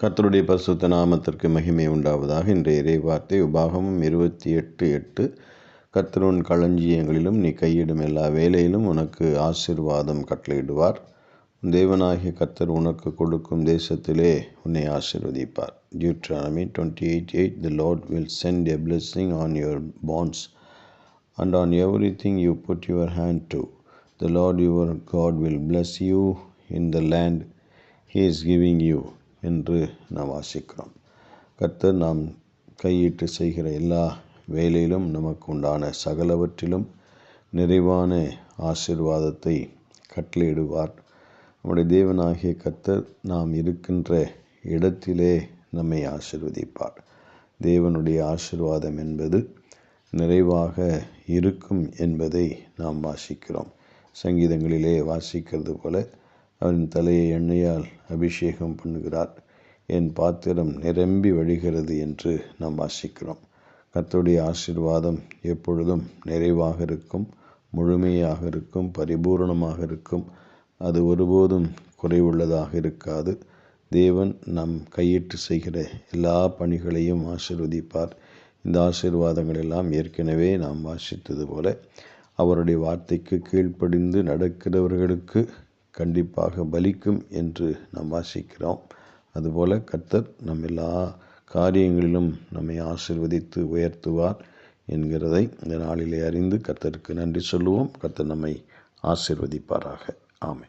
கர்த்தருடைய பரிசுத்த நாமத்திற்கு மகிமை உண்டாவதாக. இன்றைய இறைவார்த்தை உபாகமும் இருபத்தி எட்டு எட்டு. கர்த்தருன் களஞ்சியங்களிலும் நீ கையிடும் எல்லா வேலையிலும் உனக்கு ஆசிர்வாதம் கட்டளையிடுவார். தேவனாகிய கர்த்தர் உனக்கு கொடுக்கும் தேசத்திலே உன்னை ஆசிர்வதிப்பார். Deuteronomy twenty eight eight the Lord will send a blessing on your barns and on everything you put your hand to the Lord your God will bless you in the land he is giving you என்று நாம் வாசிக்கிறோம் கர்த்தர் நாம் கையிட்டு செய்கிற எல்லா வேலையிலும் நமக்கு உண்டான சகலவற்றிலும் நிறைவான ஆசிர்வாதத்தை கட்டளையிடுவார். நம்முடைய தேவனாகிய கர்த்தர் நாம் இருக்கின்ற இடத்திலே நம்மை ஆசிர்வதிப்பார். தேவனுடைய ஆசிர்வாதம் என்பது நிறைவாக இருக்கும் என்பதை நாம் வாசிக்கிறோம். சங்கீதங்களிலே வாசிக்கிறது போல அவரின் தலையை எண்ணெயால் அபிஷேகம் பண்ணுகிறார். என் பாத்திரம் நிரம்பி வழிகிறது என்று நாம் வாசிக்கிறோம். கர்த்தருடைய ஆசிர்வாதம் எப்பொழுதும் நிறைவாக இருக்கும் முழுமையாக இருக்கும் பரிபூரணமாக இருக்கும். அது ஒருபோதும் குறைவுள்ளதாக இருக்காது. தேவன் நம் கையிட்டு செய்கிற எல்லா பணிகளையும் ஆசிர்வதிப்பார். இந்த ஆசீர்வாதங்கள் எல்லாம் ஏற்கனவே நாம் வாசித்தது போல அவருடைய வார்த்தைக்கு கீழ்ப்படிந்து நடக்கிறவர்களுக்கு கண்டிப்பாக பலிக்கும் என்று நாம் வாசிக்கிறோம். அதுபோல கர்த்தர் நம் எல்லா காரியங்களிலும் நம்மை ஆசிர்வதித்து உயர்த்துவார் என்கிறதை இந்த நாளிலே அறிந்து கர்த்தருக்கு நன்றி சொல்லுவோம். கர்த்தர் நம்மை ஆசிர்வதிப்பாராக. ஆமை